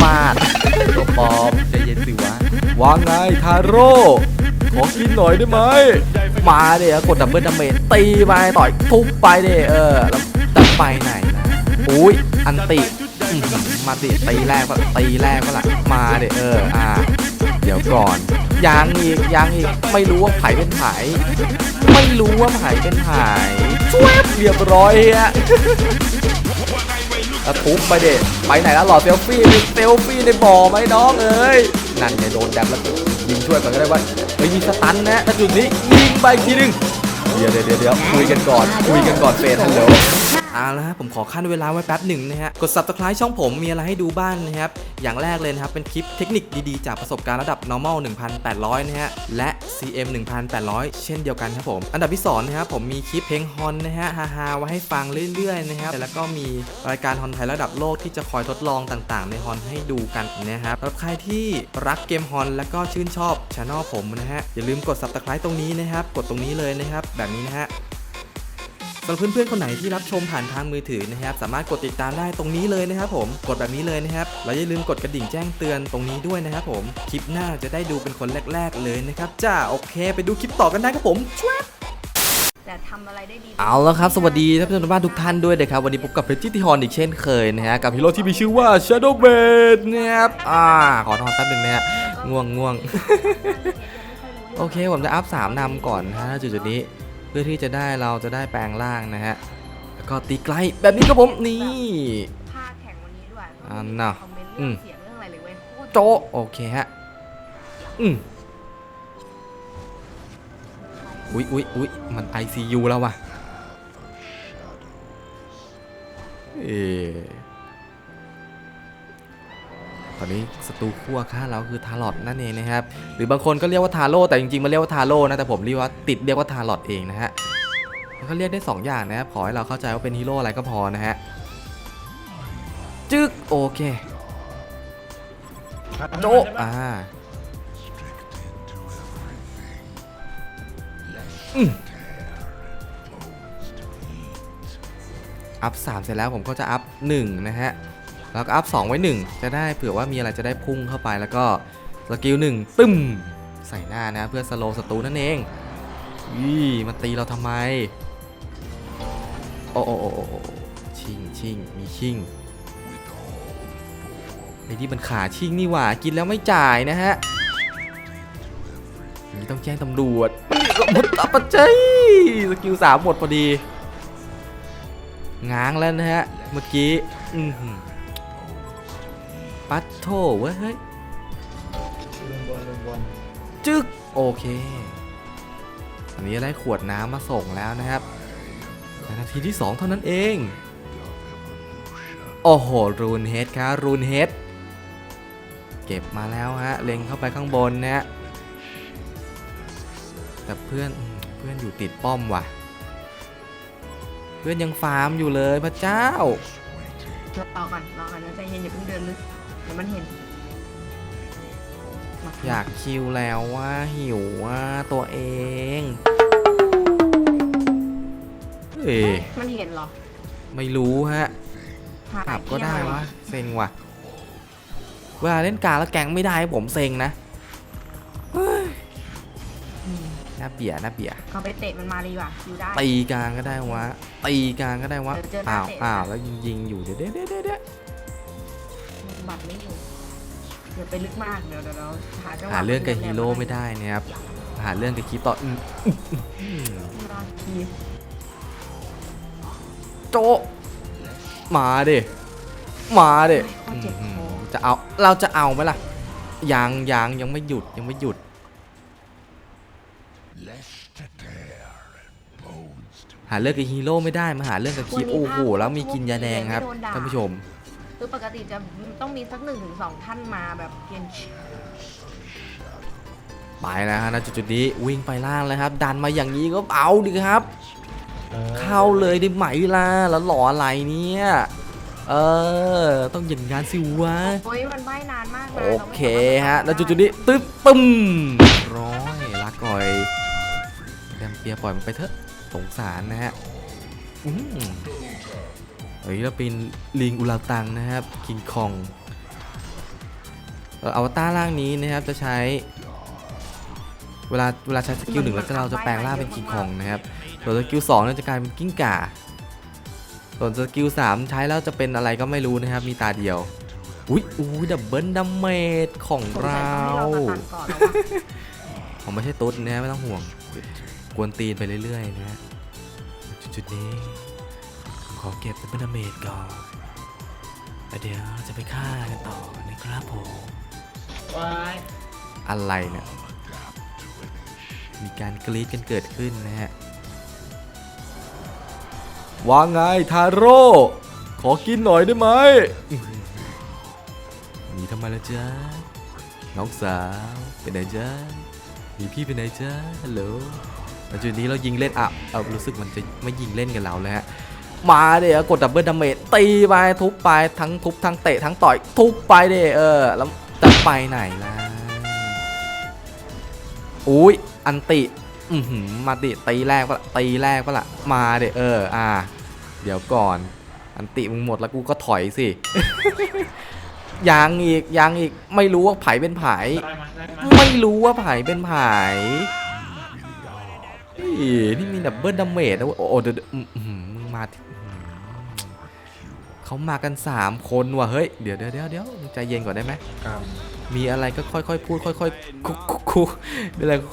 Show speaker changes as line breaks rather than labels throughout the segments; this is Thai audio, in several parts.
ฟาดตัวปลอมใจเย็นสิวะวางไงทาโร่ ขอกินหน่อยได้ไหม มาเดี๋ยกดดับเบิลดาเมจตีไปต่อยทุบไปเดี๋ยเออแล้วจะไปไหนนะอุ้ยอันติมาติตีแรกก็ตีแรกก็ละมาเดี๋ยเอออ่าเดี๋ยวก่อนยังอีกยังอีกไม่รู้ว่าไผเป็นไผไม่รู้ว่าไผเป็นไผช่วยเรียบร้อยฮะ แล้วทุบไปเด็ไปไหนแล้วหล่อเซลฟี่เซลฟี่ในบ่อไหมน้องเอ้ยนั่นไงโดนแดมแล้วยิงช่วยก่อนก็ได้ว่าเฮ้ยมีสตันนะถ้าจุดนี้ยิงไปทีหนึงเดี๋ยวเดี๋ยวเดี๋ยวเดี๋ยวคุยกันก่อนคุยกันก่อนเฟสฮัลโหล เอาละฮะผมขอขั้นเวลาไว้แป๊บหนึ่งนะฮะกด subscribe ช่องผมมีอะไรให้ดูบ้างนะครับอย่างแรกเลยนะครับเป็นคลิปเทคนิคดีๆ จากประสบการณ์ระดับ normal 1,800 นะฮะและ CM 1,800 เช่นเดียวกันครับผม อันดับที่2นะครับผมมีคลิปเพลงฮอนนะฮะฮาๆไว้ให้ฟังเรื่อยๆนะครับแล้วก็มีรายการฮอนไทยระดับโลกที่จะคอยทดลองต่างๆ ในฮอนให้ดูกันนะครับสำหรับใครที่รักเกมฮอนแล้วก็ชื่นชอบช anel ผมนะฮะอย่าลืมกด subscribe ตรงนี้นะครับกดตรงนี้เลยนะครับแบบนี้นะฮะ สำหรับเพื่อนๆคนไหนที่รับชมผ่านทางมือถือนะครับสามารถกดติดตามได้ตรงนี้เลยนะครับผมกดแบบนี้เลยนะครับแล้วอย่าลืมกดกระดิ่งแจ้งเตือนตรงนี้ด้วยนะครับผมคลิปหน้าจะได้ดูเป็นคนแรก ๆ เลยนะครับจ้าโอเค ไปดูคลิปต่อกันได้ครับผม
แต่ทำอะไรได้ดี
เอาแล้วครับ สวัสดีท่านผู้ชมทางบ้านทุกท่านด้วยนะครับ วันนี้พบกับเพชรจิติฮอนอีกเช่นเคยนะฮะ กับฮีโร่ที่มีชื่อว่า Shadow b a d นะครับ อ่า ขอนอนแป๊บนึงนะฮะ ง่วงง่วงโอเค ผมจะอัพ 3นำก่อนนะฮะจุดๆนี้ เพื่อที่จะได้เราจะได้แปลงร่างนะฮะแล้วก็ตีไกลแบบนี้ครับผมนี่
ภาคแข่งวันนี้ด้วย
อันน่ะ
คอมเมนต์
อื
เรื่อง
ม
เสียงเรื่องอะไรเลยเว้ยโคตร
โจโอเคฮะอืมอุ๊ยอุ๊ยอุ๊ยมัน ICU แล้วว่ะเอ อตอนนี้ศัตรูขั้วข้าเราคือทารอตนั่นเองนะครับ หรือบางคนก็เรียกว่าทาโร่แต่จริงๆมันเรียกว่าทาโร่นะแต่ผมเรียกว่าติดเรียกว่าทารอตเองนะฮะมันก็เรียกได้ 2 อย่างนะครับขอให้เราเข้าใจว่าเป็นฮีโร่อะไรก็พอนะฮะจึ๊กโอเคโจะอ่าอืมอัพ 3 เสร็จแล้วผมก็จะอัพ 1 นะฮะ แล้วก็อัพ2ไว้ 1 จะได้เผื่อว่ามีอะไรจะได้พุ่งเข้าไปแล้วก็สกิล1ตึ้มใส่หน้านะเพื่อสโลว์ศัตรูนั่นเองยี่มาตีเราทำไม โอ้โอ้โอ้ชิงชิงมีชิงไอ้ที่มันขาชิงนี่หว่ากินแล้วไม่จ่ายนะฮะนี้ต้องแจ้งตำรวจหมดตับปัจจัยสกิลสามหมดพอดี ง้างแล้วนะฮะ เมื่อกี้ อือ ปัดโถเว้ยเฮ้ยจึ๊กโอเค อันนี้ได้ขวดน้ำมาส่งแล้วนะครับแต่นาทีที่ 2 เท่านั้นเอง โอ้โห รูนเฮดครับรูนเฮดเก็บมาแล้วฮะ เล็งเข้าไปข้างบนนะฮะ แต่เพื่อนอืมเพื่อนอยู่ติดป้อมว่ะ เพื่อนยังฟาร์มอยู่เลยพระเจ้า
รอก่อนรอก่อนนะใจเย็นอย่าเพิ่งเดินลึก เดี๋ยวมันเห็นม
อยากคิวแล้วว่าหิวว่าตัวเองเอ้ย
มันเห็นเหรอ
ไม่รู้ฮะ
หา
ขับก็ได้
เที่ยว
วะเซ็งว่ะ เวลาเล่นการแล้วแกงไม่ได้ผมเซ็งนะเฮ้ยน่าเบียน่าเบีย
เอาไปเตะมันมาดีกว่าอยู่ได้
ตีกลางก็ได้วะตีกลางก็ได้วะ
เดี๋ยวเจอหน้า
อ้าว
เตะ
อ้าวแล้วยิงยิงอยู่เดี๋ยวเดี๋ยวเดี๋ยวเดี๋ยวเดี๋ยว
บัตรไม่อยู่เดี๋ยวไปลึกมากเดี๋ยวเดี๋ยวเราหาจังหวะ
หาเรื่องกับฮีโร่ไม่ได้นะครับหาเรื่องกับคลิปต่ออืมอืม
รอที
โจะมาดิมาดิ
โคตรเจ็บ
อื
คอ
มจะเอาเราจะเอาไหมล่ะยังยังยังไม่หยุดยังไม่หยุด หาเรื่องกับฮีโร่ไม่ได้มาหาเรื่องกับคลิปโอ้โหแล้วมีกินยาแดงครับท่านผู้ชม
คือปกติจะต้องมีสักหนึ่งถึงสองท่านมาแบบเพียน
ไปแล้วฮะณจุดจุดๆนี้วิ่งไปล่างแล้วครับ ดันมาอย่างนี้ก็เอาดิครับ เข้าเลยได้ไหมล่ะแล้วหล่ออะไรเนี่ยเออต้องอย่างงานสิวะ
โอ้ยมันว่ายนานมากนะ
โอ
ราไม่
เค
สามารถ
ฮะแล้วจุดจุดๆนี้ตึ๊บปึ้มร้อยลาก่อยแดมเปียปล่อยมันไปเถอะสงสารนะฮะ อืมเฮ้ยเราเป็นลิงอุลาตังนะครับคิงคองเอ่ออวตารร่างนี้นะครับจะใช้ เวลาเวลาใช้สกิลหนึ่งแล้วเราจะแปลงร่างเป็นคิงคองนะครับส่วนสกิลสองเนี่ยจะกลายเป็นกิ้งก่าส่วนสกิลสามใช้แล้วจะเป็นอะไรก็ไม่รู้นะครับ มีตาเดียวอุ้ยอุ้ยดับเบิลดัมเมจของ
สงสัย
เรา
ต้องให้เราสตันก่อนแล้ววะ
ผมไม่ใช่ตุ๊ดนะไม่ต้องห่วง กวนตีนไปเรื่อยๆนะฮะจุดๆนี้ผม ขอเก็บดับเบิลดัมเมจก่อนแล้วเดี๋ยวจะไปฆ่ากันต่อนะครับผม
ว้าย
อะไรเนี่ย มีการกรีดกันเกิดขึ้นนะฮะ ว่าไงทาโร่ ขอกินหน่อยได้ไหมหนีทำไมล่ะจ๊ะ น้องสาวเป็นไหนจ๊ะหนีพี่เป็นไหนจ๊ะฮัลโหลแล้วจุดนี้เรายิงเล่นอะเอารู้สึกมันจะไม่ยิงเล่นกับเราแล้วฮะ มาเดี๋ยวกดดับเบิลดาเมจตีไปทุบไปทั้งทุบทั้งเตะทั้งต่อยทุบไปเด้เออแล้วจะไปไหนล่ะอุ้ยอันติอือหือมาดิตีแรกปะละตีแรกปะละมาเดเอออ่า เดี๋ยวก่อน อันติมึงหมดแล้วกูก็ถอยสิยังอีกยังอีกไม่รู้ว่าไผเป็นไผ
ได้มาได้มา
ไม่รู้ว่าไผเป็นไผเฮ้ยนี่มีดับเบิลดาเมจนะเว้ยโอ้โหเดี๋ยว เดี๋ยวอื้อหือมึงมาที่อื้อหือเขามากัน 3 คนว่ะเฮ้ยเดี๋ยวเดี๋ยวเดี๋ยวเดี๋ยวมึงใจเย็นก่อนได้ไหม
ครับ
มีอะไรก็ค่อยๆพูด ค่อยๆคุกคุกคุกมีอะไรก็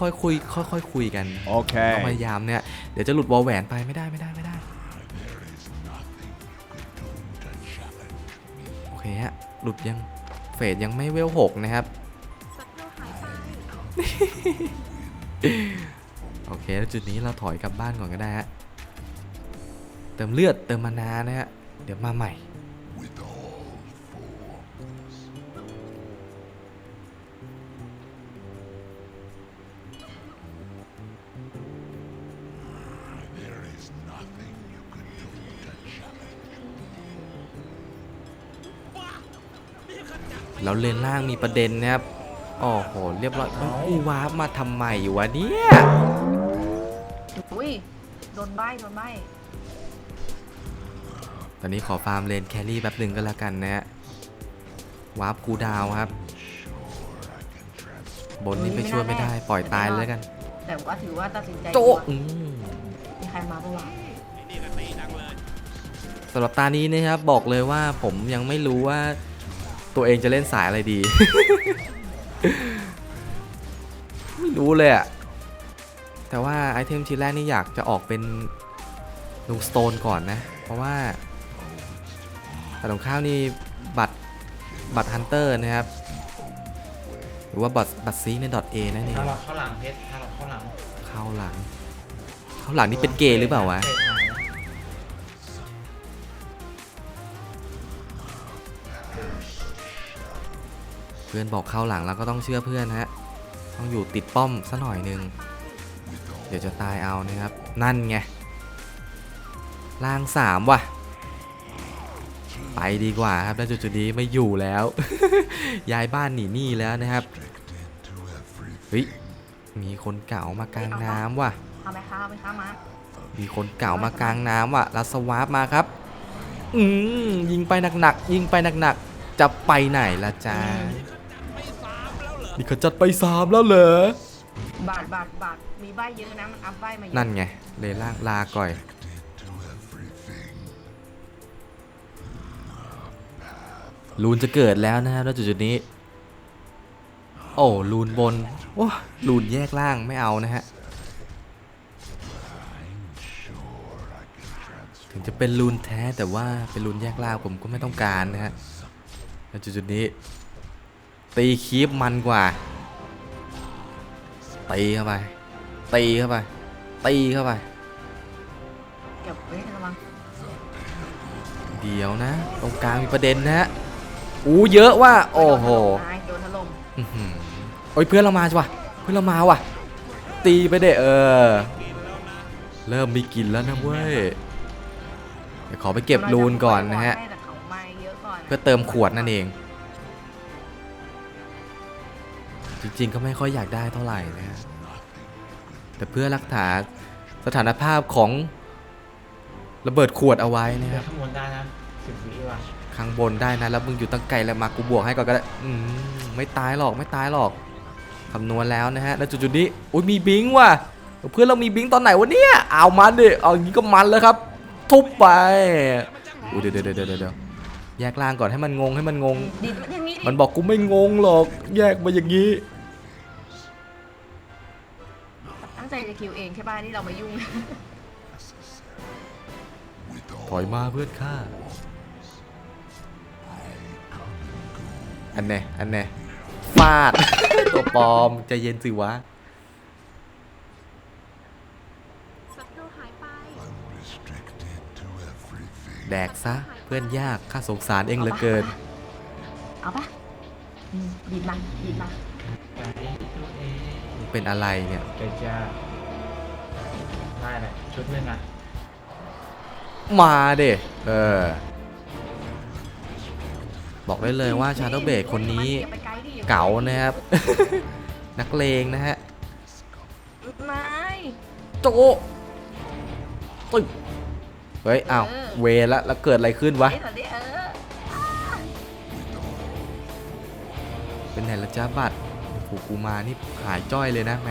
ค่อยๆคุยค่อยๆคุยกัน
Okay.
ต้องพยายามเนี่ยเดี๋ยวจะหลุดวอลแหวนไปไม่ได้ไม่ได้ไม่ได้โอเคฮะหลุดยังเฟดยังไม่เวลหกนะครับโอเคแล้วจุดนี้เราถอยกลับบ้านก่อนก็ได้ฮะ เติมเลือดเติมมานานะฮะ เดี๋ยวมาใหม่ แล้วเลนล่างมีประเด็นนะครับโอ้โห เรียบร้อยมันกูวาร์ปมาทำไมอยู่วะเนี่ย
อุ้ย โดนใบโดนใบ
ตอนนี้ขอฟาร์มเลนแครี่แป๊บหนึ่งก็แล้วกันนะฮะวาร์ปคูลดาวน์ครับ บนนี้ไปช่วยไม่ได้ปล่อยตายเลยแล้วกัน
แต่ว่าถือว่าตัดสินใจ
โจ
ดีกว่า
อืม
มีใครมาบ้างวะ
สำหรับตานี้นะครับบอกเลยว่าผมยังไม่รู้ว่าตัวเองจะเล่นสายอะไรดี ไม่รู้เลยอะแต่ว่าไอเทมชิ้นแรกนี่อยากจะออกเป็นลูสโตนก่อนนะ เพราะว่า แต่ตรงข้าวนี่บัตรบัตรฮันเตอร์นะครับ หรือว่าบัตรบัตรซีในดอทเอนั่นเอง
ถ้าเราเข้าหลังเพชรถ้าเราเข้าหลัง
เข้าหลังเข้าหลังนี่เป็นเกย์หรือเปล่าวะ
เพชรหาย
เพื่อนบอกเข้าหลังแล้วก็ต้องเชื่อเพื่อนฮะต้องอยู่ติดป้อมซะหน่อยหนึง เดี๋ยวจะตายเอานะครับ นั่นไงล่างสามว่ะ ไปดีกว่าครับแล้วจุดๆนี้ไม่อยู่แล้ว ย้ายบ้านหนีหนี้แล้วนะครับเฮ้ยมีคนเก่ามากลางน้ำว่ะ
เอาไหมคะเอาไหมคะมา
มีคนเก่ามากลางน้ำว่ะลัสวาร์ปมาครับอืมยิงไปหนักๆยิงไปหนักๆจะไปไหนล่ะจ๊ะนี่เขาจัดไปสามแล้วเหรอ
บาทบาทบาทมีใบเยอะนะมันอัพใบมาเยอะ
นั่นไงเลยล่างลาก่อย ลูนจะเกิดแล้วนะครับแล้วจุดๆนี้ โอ้ลูนบนโอ้ลูนแยกล่างไม่เอานะฮะถึงจะเป็นลูนแท้แต่ว่าเป็นลูนแยกล่างผมก็ไม่ต้องการนะฮะแล้วจุดๆนี้ ตีคีปมันกว่าตีเข้าไปตีเข้าไปตีเข้าไป
เก็บไว้ให้ระวัง
เดี๋ยวนะ ตรงกลางมีประเด็นนะฮะ อู้เยอะว่าโอ้โห
นายโดนถล่ม
อื้อหือโอ้ยเพื่อนเรามาจ้ะวะเพื่อนเรามาว่ะ ตีไปเด้เออ เริ่มมีกลินแล้วนะเว้ยเดี๋ยวขอไปเก็บรูนก่อนนะฮะ
แต่เขามาเยอะก่อน
เพื่อเติมขวดนั่นเอง จริงๆก็ไม่ค่อยอยากได้เท่าไหร่นะฮะ แต่เพื่อรักษาสถานภาพของระเบิดขวดเอาไว้นะค
เดี๋ย
รั
ว
บ
ขโมยได้นะสิบวิว่ะ
ขข้างบนได้นะแล้วมึงอยู่ตั้งไกลแล้วมากูบวกให้ก่อนก็ได้อืมไม่ตายหรอกไม่ตายหรอกคำนวณแล้วนะฮะแล้วจุดๆนี้อุ้ยมีบิงว่ะเพื่อนเรามีบิงตอนไหนวะเนี่ยเอามันดิเอาอย่างนี้ก็มันแล้วครับ ทุบไปอุ้ยเดี๋ยวเดี๋ยวเดี๋ยวเดี๋ยวแยกล่างก่อนให้มันงงให้มันงง
ดิดมันอย่างนี้ดิ
มันบอกกูไม่งงหรอก แยกมาอย่างนี้
ตั้งใจจะคิวเองใช่ป่ะนี่เรามายุ่ง
ถอยมาเพื่อนข้า อันแน่อันแน่ฟาด ตัวปลอมใจเย็นสิวะ
ศัตรูหายไป
แดกซะ เพื่อนยากข้าสงสารเองเหลือเกิน
เอาปะอืมดีดมันดีดมา
ไปตัวเอง
เป็นอะไรเนี่ย
เดี๋ยวจะได้เลยชุดหนึ่งอะ
มาเด้เออ บอกได้เลยว่าชาโดเบกคนนี้
อย่าไปไกลดิ
เก๋านะครับ นักเลงนะฮะ
ไม่
โจตึ๊บเฮ้ยอ้าวเวรละแล้วเกิดอะไรขึ้นวะ
เอ๊ะตอนนี้เออ
เป็นไหนละจ้าบัตรผูกกูมานี่หายจ้อยเลยนะแหม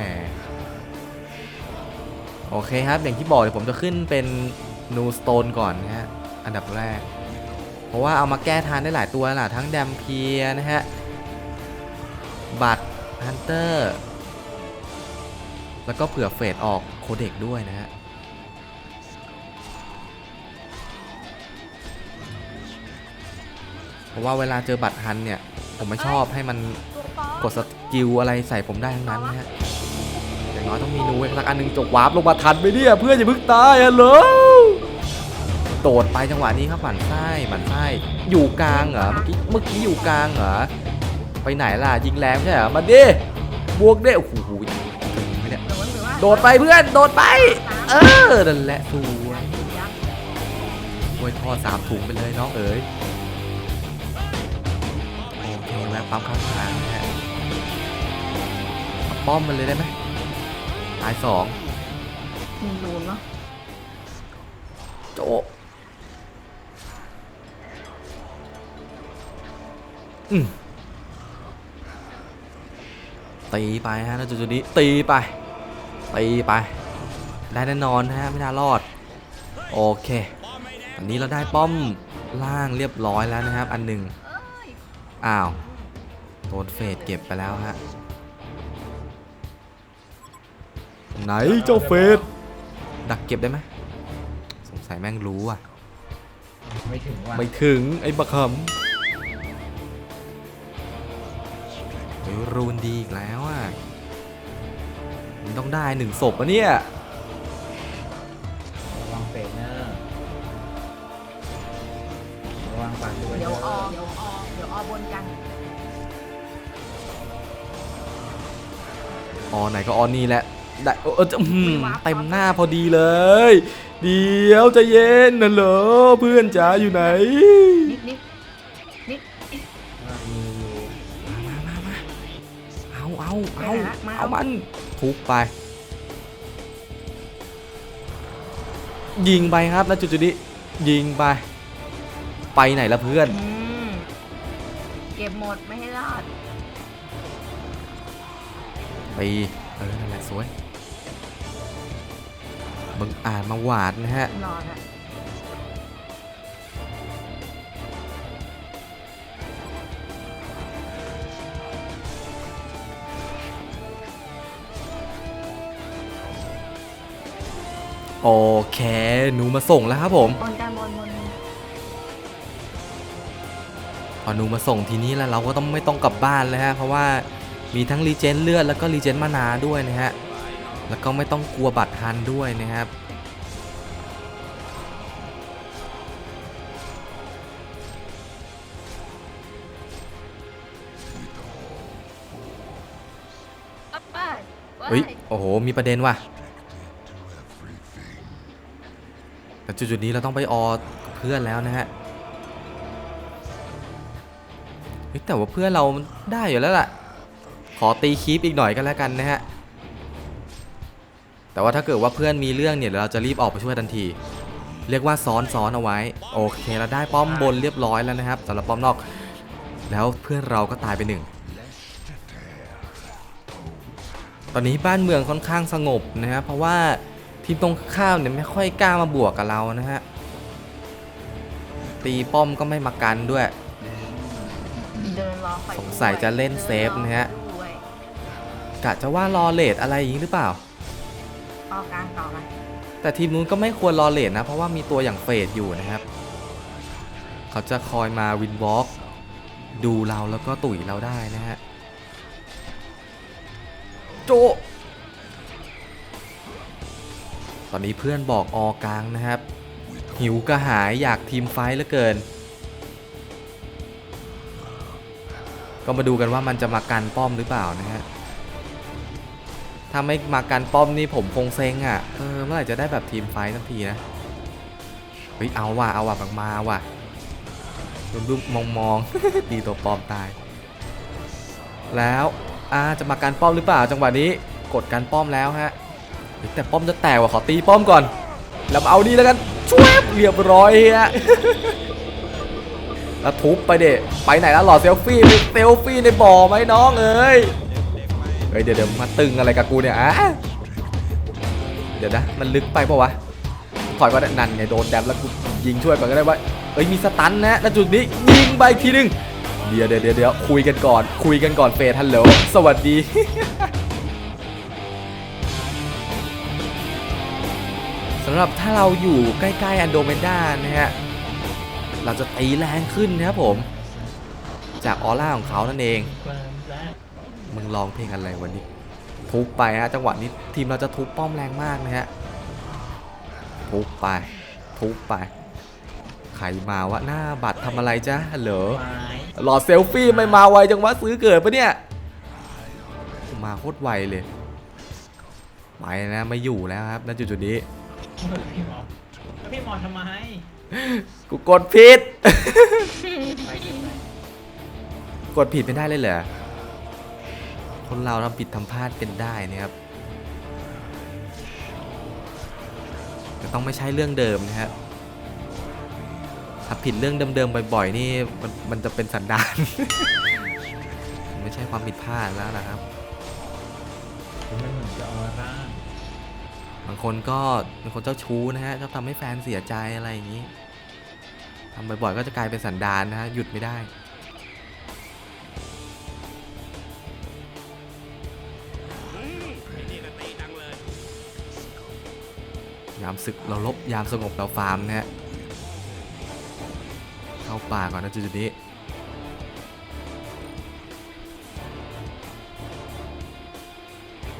โอเคครับ อย่างที่บอกเดี๋ยวผมจะขึ้นเป็นนูสโตนก่อนนะฮะ อันดับแรก เพราะว่าเอามาแก้ทานได้หลายตัวล่ะทั้งแดมเพียนะฮะ บัตรฮันเตอร์ แล้วก็เผื่อเฟดออกโคเด็กด้วยนะฮะเพราะว่าเวลาเจอบัตรฮันเนี่ย ผมไม่ชอบให้มันกดสกิลอะไรใส่ผมได้ทั้งนั้นนะฮะอย่างน้อยต้องมีนูไว้สักอันนึงจบวาร์ปลงมาทันไหมเนี่ย เพื่อนอย่าเพิ่งตายฮัลโหล ดดไปจังหวะนี้ครับหมันไส้หมันไส้อยู่กลางเหรอเมื่อกี้เมื่อกี้อยู่กลางเหรอไปไหนล่ะยิงแรงไม่ใช่เหรอมาดิบวกดิโอ้โหถึงไหมเนี่ย
หรือว่าหรือว่า
โดดไปเพื่อนโดดไป เออนั่นแหละสวย
ยักษ์
โวยทอดสามถุงไปเลยน้องเอ๋ยโอเคแวะปั๊มข้างทางนะฮะเอาป้อมมันเลยได้ไหมตายสอง
มีรูนเนาะ
โจอื ตีไปฮะแล้วจุดๆนี้ตีไป ตีไป ได้แน่นอนฮะไม่น่ารอด โอเคอันนี้เราได้ป้อมล่างเรียบร้อยแล้วนะครับ อันหนึ่ง
เอ้ย
อ้าวโดนเฟดเก็บไปแล้วฮะไหนเจ้าเฟดดักเก็บได้ไหมสงสัยแม่งรู้อะ
ไม่ถึงว่า
ไม่ถึงไอ้บักคำ รูนดีอีกแล้วอะมันต้องได้หนึ่งศพอะเนี่ย
ระวังเฟเนอร์ระวังปัดด้วย
เดี๋ยวออเดี๋ยวออเดี๋ยวออบนกัน
ออไหนก็ออนี่แหละได้เออเออจะอื้อหือเต็มหน้าพอดีเลย เดี๋ยวใจะเย็นนะเหรอเพื่อนจ๋าอยู่ไหน เอา
มั
นทุบไป ยิงไปครับแล้วจุดๆนี้ยิงไป ไปไหนละเพื่อน
อืมเก็บหมดไม่ให้รอด
ไปเออนั่นแหละสวยบังอ่านมาหวาดนะฮะ
รอดอะ
โอเค หนูมาส่งแล้วครับผม
บนกันบนบน
พอหนูมาส่งทีนี้แล้วเราก็ต้องไม่ต้องกลับบ้านเลยฮะ เพราะว่ามีทั้งรีเจนเลือดแล้วก็รีเจนมานาด้วยนะฮะ แล้วก็ไม่ต้องกลัวบัตรฮันด้วยนะครับ
อัพไป
เฮ้ย โอ้โห มีประเด็นว่ะ แต่จุดๆนี้เราต้องไปออเพื่อนแล้วนะฮะแต่ว่าเพื่อนเราได้อยู่แล้วล่ะ ขอตีคีปอีกหน่อยก็แล้วกันนะฮะ แต่ว่าถ้าเกิดว่าเพื่อนมีเรื่องเนี่ยเราจะรีบออกไปช่วยทันที เรียกว่าซ้อนซ้อนเอาไว้ โอเคเราได้ป้อมบนเรียบร้อยแล้วนะครับสำหรับป้อมนอก แล้วเพื่อนเราก็ตายไปหนึ่งตอนนี้บ้านเมืองค่อนข้างสงบนะฮะเพราะว่า ทีมตรงข้ามเนี่ยไม่ค่อยกล้ามาบวกกับเรานะฮะ ตีป้อมก็ไม่มากันด้วย
เดินรอไฟ
สงสัยจะเล่นเซฟนะฮะ
ด้วย
กะจะว่ารอเลทอะไรอย่างนี้หรือเปล่า
เอากลางต่อไหม
แต่ทีมนู้นก็ไม่ควรรอเลทนะ เพราะว่ามีตัวอย่างเฟดอยู่นะครับ เขาจะคอยมาวินวอล์กดูเราแล้วก็ตุ๋ยเราได้นะฮะ โจ ตอนนี้เพื่อนบอกออกลางนะครับ หิวกระหายอยากทีมไฟท์เหลือเกิน ก็มาดูกันว่ามันจะมากันป้อมหรือเปล่านะฮะถ้าไม่มากันป้อมนี่ผมคงเซ็งอะเออเมื่อไหร่จะได้แบบทีมไฟท์สักทีนะเฮ้ยเอาว่ะเอาว่ะมาว่ะดุมดุมองมองดีตัวปลอมตาย แล้วอาจะมากันป้อมหรือเปล่าจังหวะนี้กดกันป้อมแล้วฮะ แต่ป้อมจะแตกว่ะขอตีป้อมก่อน แล้วเอาดีแล้วกันช่วยเรียบร้อยฮะแล้วทุบไปเด็ไปไหนแล้วหล่อเซลฟี่ไปเซลฟี่ในบ่อไหมน้องเอ้ยเฮ้ยเดี๋ยวเดี๋ยวมาตึงอะไรกับกูเนี่ยอะเดี๋ยวนะมันลึกไปปะวะถอยก็ได้นั่นไงโดนแดมแล้วกูยิงช่วยก่อนก็ได้ว่าเอ้ยมีสตันนะณจุดนี้ยิงไปทีหนึงเดี๋ยวเดี๋ยวเดี๋ยวเดี๋ยวคุยกันก่อน คุยกันก่อนเฟรฮัลโหลสวัสดี สำหรับถ้าเราอยู่ใกล้ๆอันโดเมนดานะฮะเราจะตีแรงขึ้นนะครับผม จากออร่าของเขานั่นเอง
มึ
งร้องเพลงอะไรวันนี้ ทุบไปฮะจังหวะนี้ทีมเราจะทุบป้อมแรงมากนะฮะทุบไป ทุบไปใครมาวะหน้าบัตรทำอะไรจ๊ะฮัลโหล
ไม้
หลอดเซลฟี่ไม่มาไวจังวะซื้อเกิดปะเนี่ย มาโคตรไวเลยไปนะไม่อยู่แล้วครับณจุดจุด
พี่หมอแล้วพี่หมอทำไม
กูกดผิด
ไปกิไป
กดผิดไม่ได้เลยเหรอ คนเราทำผิดทำพลาดเป็นได้นะครับ แต่ต้องไม่ใช่เรื่องเดิมนะครับถ้าผิดเรื่องเดิมๆบ่อยๆนี่มันมันจะเป็นสันดาน มันไม่ใช่ความผิดพลาดแล้วนะครับ
มันเหมือนจะออร่า
บางคนก็เป็นคนเจ้าชู้นะฮะชอบทำให้แฟนเสียใจอะไรอย่างนี้ทำบ่อยๆก็จะกลายเป็นสันดานนะฮะหยุดไม่ได้ยามศึกเราลบยามสงบเราฟาร์มนะฮะเข้าป่าก่อนนะจุดนี้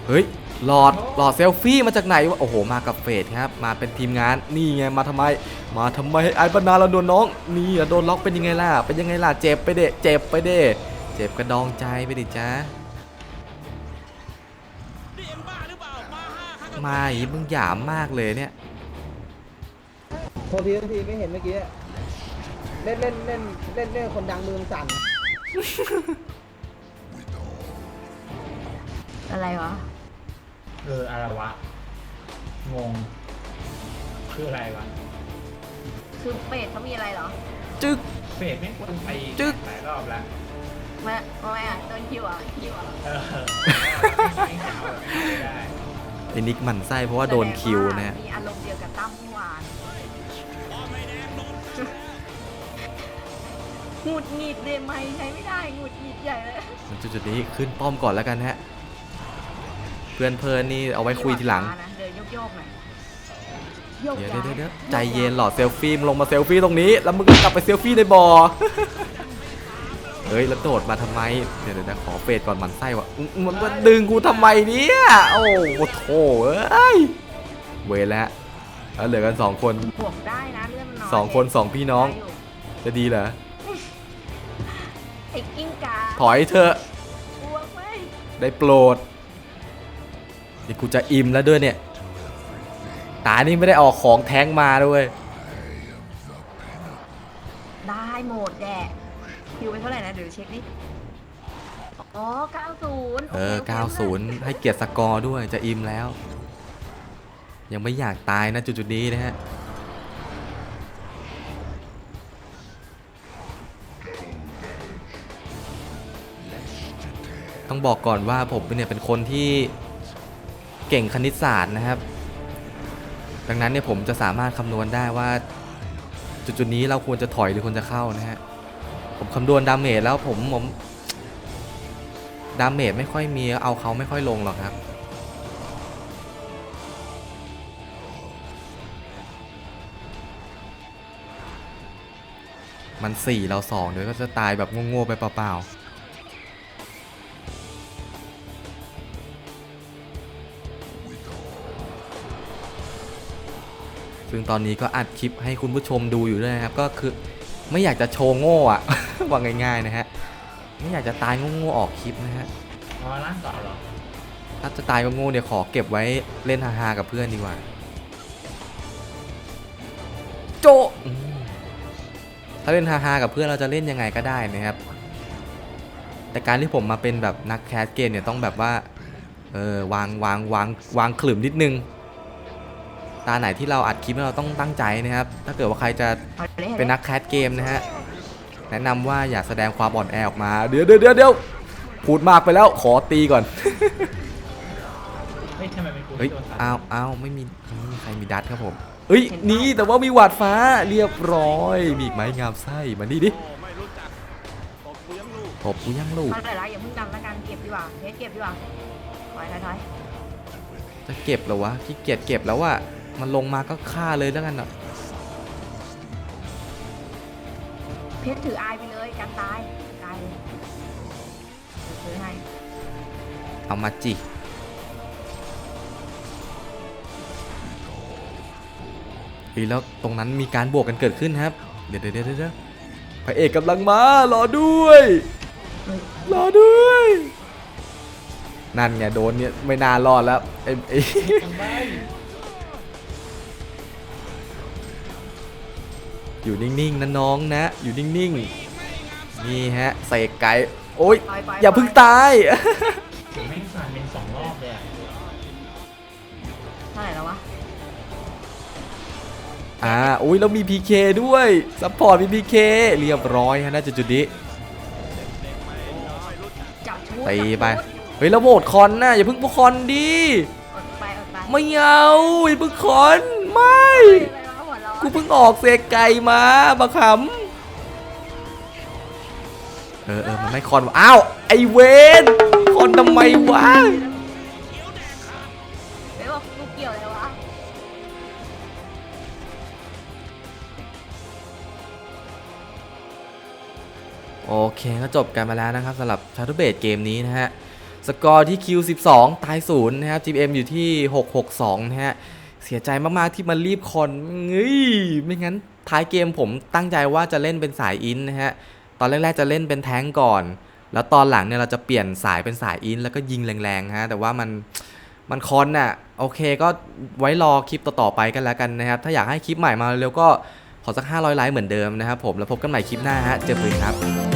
เฮ้ย หลอดหลอดเซลฟี่มาจากไหนวะโอ้โหมากับเฟสครับมาเป็นทีมงานนี่ไงมาทำไม มาทำไมไอ้บรรดาเราโดนน้องนี่อะโดนล็อกเป็นยังไงล่ะเป็นยังไงล่ะเจ็บไปเดะเจ็บไปเดะเจ็บกระดองใจไปดิจ้ามาอีมึงหยามมากเลยเนี่ย
โทษทีโทษทีไม่เห็นเมื่อกี้เล่นเล่นเล่นเล่นเล่นคนดังมือสั่น
อะไรวะ
เอออะไรวะ งง คืออะไรวะ
คือเป็ดเขามีอะไรเหรอ
จึ๊ก
เฟดไม่ควรไป
จึ๊ก
หลายรอบแล้ว
มาไม่อะโดนคิวอะคิวอะ
เออไม่เอาแบบไม่ได้
ไอ้นิกหมันไส้เพราะว่าโดนคิวนะฮะ
มีอารมณ์เดียวกับตั้มเมื่อวานหงุดหงิดเลยไม่ใช้ไม่ได้หงุดหงิดใหญ่เลย
จุดๆนี้ขึ้นป้อมก่อนแล้วกันฮะ เพื่อนเพลินนี่เอาไว้คุยทีหลัง
เดินโยกๆหน่อยโยก
เดี๋ยวเดี๋ยวเดี๋ยวใจเย็นหลอดเซลฟี่มึงลงมาเซลฟี่ตรงนี้ แล้วมึงก็กลับไปเซลฟี่ในบ่อ เฮ้ยแล้วโดดมาทำไม เดี๋ยวเดี๋ยวขอเฟดก่อนมันไส้วะอื้อมันมาดึงกูทำไมเนี่ย โอ้โหโถเอ้ย เวรแล้วแล้วเหลือกันสองคน
บวกได้นะเลื่อนมันน้อย
สองคนสองพี่น้อง
ได้ยู่
จะดีเหรอ
ไอ้กิ้งกา
ถอยเถอะ
บวกไหม
ได้โปรด เดี๋กูจะอิ่มแล้วด้วยเนี่ยตานี่ไม่ได้ออกของแท้งมาด้วย
ได้หมดแหลคิวไปเท่าไหร่นะเดี๋ยวเช็คดิอ๋อ90
เออ
โคโค
90 ให้เกียรติสกอร์ด้วยจะอิ่มแล้ว ยังไม่อยากตายนะจุดๆนี้นะฮะต้องบอกก่อนว่าผมเนี่ยเป็นคนที่ เก่งคณิตศาสตร์นะครับ ดังนั้นเนี่ยผมจะสามารถคำนวณได้ว่า จุดๆนี้เราควรจะถอยหรือควรจะเข้านะฮะผมคำนวณดาเมจแล้วผมผมดาเมจไม่ค่อยมีเอาเขาไม่ค่อยลงหรอกครับมันสี่เราสองเดี๋ยวก็จะตายแบบโง่ๆไปเปล่าๆ ซึ่งตอนนี้ก็อัดคลิปให้คุณผู้ชมดูอยู่ด้วยนะครับ ก็คือไม่อยากจะโชว์โง่อะว่าง่ายๆนะฮะ ไม่อยากจะตายโง่ๆออกคลิปนะฮะ
เพราะว่าร่างต่อเหรอ
ถ้าจะตายก็โง่เนี่ยขอเก็บไว้เล่นฮาๆกับเพื่อนดีกว่า โจอืมถ้าเล่นฮาๆกับเพื่อนเราจะเล่นยังไงก็ได้นะครับ แต่การที่ผมมาเป็นแบบนักแคสเกมเนี่ยต้องแบบว่า เออวางวางวางวางขลุ่มนิดนึง ตาไหนที่เราอัดคลิปแล้วเราต้องตั้งใจนะครับ ถ้าเกิดว่าใครจะ
เอาเลย
เป็นนักแคสเกมนะฮะ แนะนำว่าอย่าแสดงความอ่อนแอออกมา เดี๋ยวเดี๋ยวเดี๋ยวเดี๋ยวพูดมากไปแล้วขอตีก่อน
เฮ้ยทำไมเป็นกู
เฮ้ย
ที่โดนตัด
อ้าวอ้าวไม่มีไม่มีใครมีดัตครับผมเฮ้ยนี่แต่ว่ามีหวาดฟ้าเรียบร้อย มีอีกไหมงามไส้มานี่ดิตบกูยังลูก
เอาเลยละอย่าเพิ่งดันละกันเก็บดีกว่าเพชรเก็บดีกว่าถอยถอยถอย
จะเก็บเหรอวะขี้เกียจเก็บแล้วอะ มันลงมาก็ฆ่าเลยแล้วกันอะ
เพชรถืออายไปเลยกันตายตายเลยซื้อให้
เอามาจิ เฮ้ยแล้วตรงนั้นมีการบวกกันเกิดขึ้นครับ เดี๋ยวเดี๋ยวเดี๋ยวเดี๋ยวพระเอกกำลังมารอด้วยรอด้วย นั่นไงโดนเนี่ยไม่น่ารอดแล้วไอ้ไอ้
ทำไม
อยู่นิ่งๆนะน้องนะ อยู่นิ่งๆ นี่ฮะเสกไก่โอ๊ย
ปล่อยปล่อย
อย่าเพึ่งตาย
ถึงแม่งสั่นเป็นสองรอบเลยอะ
เท่าไหร่แล้ววะ
อ่าอุ้ยแล้วมี PK ด้วยซัพพอร์ตมี PK เรียบร้อยฮะน่าจะจุดนี้
จับชุด
ตี
จับ
ไป
ชุด
เฮ้ยแล้วโหวตคอนนะอย่าเพิ่งคอนดี
อดไปอดไป
ไม่เอาอย่าเพิ่งคอน ไม่
ไป
กูเพิ่งออกเสกไก่มาบะขำเออเออมันไม่คอนวะอ้าว ไอเวนคอนทำไมวะ
เฮ้ยบอกกูเกี่ยวเลยวะ
โอเคก็จบกันมาแล้วนะครับสำหรับชาร์ตเบดเกมนี้นะฮะ สกอร์ที่ Q12 ตายศูนย์นะครับ GM อยู่ที่ 662 นะฮะ เสียใจมากๆที่มันรีบคอนเงยไม่งั้นท้ายเกมผมตั้งใจว่าจะเล่นเป็นสายอินนะฮะ ตอนแรกๆจะเล่นเป็นแท้งก่อน แล้วตอนหลังเนี่ยเราจะเปลี่ยนสายเป็นสายอินแล้วก็ยิงแรงๆฮะ แต่ว่ามันมันคอนน่ะ โอเคก็ไว้รอคลิปต่อๆไปกันแล้วกันนะครับ ถ้าอยากให้คลิปใหม่มาเร็วก็ขอสัก 500 ไลค์เหมือนเดิมนะครับผม แล้วพบกันใหม่คลิปหน้าฮะ เจอปืนครับ